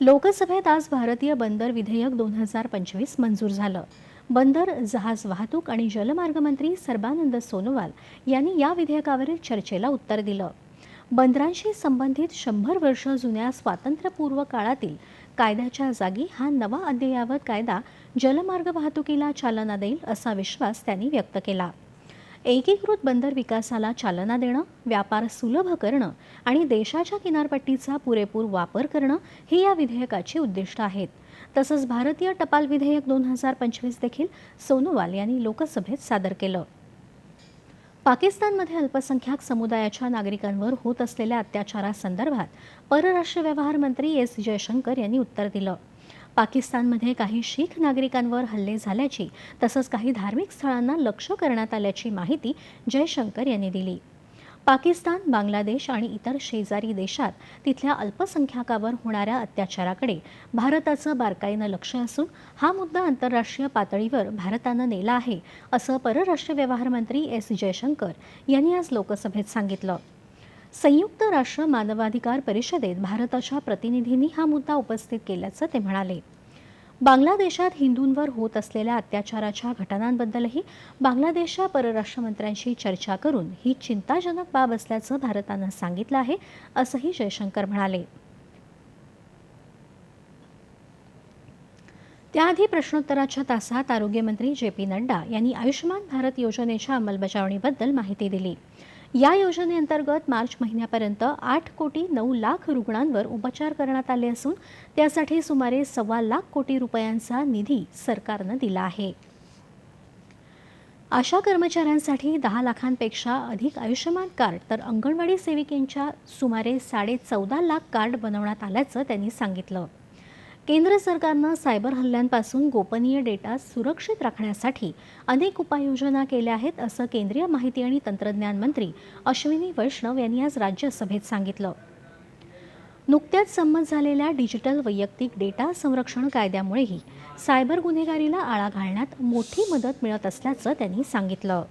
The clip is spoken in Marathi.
लोकसभेत आज भारतीय बंदर विधेयक दोन हजार पंचवीस मंजूर झालं. बंदर जहाज वाहतूक आणि जलमार्ग मंत्री सर्बानंद सोनोवाल यांनी या विधेयकावरील चर्चेला उत्तर दिलं. बंदरांशी संबंधित शंभर वर्ष जुन्या स्वातंत्र्यपूर्व काळातील कायद्याच्या जागी हा नवा अद्ययावत कायदा जलमार्ग वाहतुकीला चालना देईल असा विश्वास त्यांनी व्यक्त केला. एकीकृत बंदर विकासाला चालना देणं व्यापार सुलभ करणं आणि देशाच्या किनारपट्टीचा पुरेपूर वापर करणं ही या विधेयकाची उद्दिष्ट आहेत. तसंच भारतीय टपाल विधेयक दोन हजार पंचवीस देखील सोनोवाल यांनी लोकसभेत सादर केलं. पाकिस्तानमध्ये अल्पसंख्याक समुदायाच्या नागरिकांवर होत असलेल्या अत्याचारासंदर्भात परराष्ट्र व्यवहार मंत्री एस जयशंकर यांनी उत्तर दिलं. पाकिस्तानमध्ये काही शीख नागरिकांवर हल्ले झाल्याची तसंच काही धार्मिक स्थळांना लक्ष करण्यात आल्याची माहिती जयशंकर यांनी दिली. पाकिस्तान बांगलादेश आणि इतर शेजारी देशात तिथल्या अल्पसंख्याकावर होणाऱ्या अत्याचाराकडे भारताचं बारकाईनं लक्ष असून हा मुद्दा आंतरराष्ट्रीय पातळीवर भारतानं नेला आहे असं परराष्ट्र व्यवहार मंत्री एस जयशंकर यांनी आज लोकसभेत सांगितलं. संयुक्त राष्ट्र मानवाधिकार परिषदेत भारताच्या प्रतिनिधींनी हा मुद्दा उपस्थित केल्याचं ते म्हणाले. बांगलादेशात हिंदूंवर होत असलेल्या अत्याचाराच्या घटनांबद्दलही बांगलादेशच्या परराष्ट्रमंत्र्यांशी चर्चा करून ही चिंताजनक बाब असल्याचं भारतानं सांगितलं आहे असंही जयशंकर म्हणाले. त्याआधी प्रश्नोत्तराच्या तासात आरोग्यमंत्री जे पी नड्डा यांनी आयुष्यमान भारत योजनेच्या अंमलबजावणीबद्दल माहिती दिली. या योजनेअंतर्गत मार्च महिन्यापर्यंत आठ कोटी नऊ लाख रुग्णांवर उपचार करण्यात आले असून त्यासाठी सुमारे सव्वा लाख कोटी रुपयांचा निधी सरकारनं दिला आहे. आशा कर्मचाऱ्यांसाठी दहा लाखांपेक्षा अधिक आयुष्यमान कार्ड तर अंगणवाडी सेविकेंच्या सुमारे साडे चौदा लाख कार्ड बनवण्यात आल्याचं त्यांनी सांगितलं. केंद्र सरकारनं सायबर हल्ल्यांपासून गोपनीय डेटा सुरक्षित राखण्यासाठी अनेक उपाययोजना केल्या आहेत असं केंद्रीय माहिती आणि तंत्रज्ञान मंत्री अश्विनी वैष्णव यांनी आज राज्यसभेत सांगितलं. नुकत्याच संमत झालेल्या डिजिटल वैयक्तिक डेटा संरक्षण कायद्यामुळेही सायबर गुन्हेगारीला आळा घालण्यात मोठी मदत मिळत असल्याचं त्यांनी सांगितलं.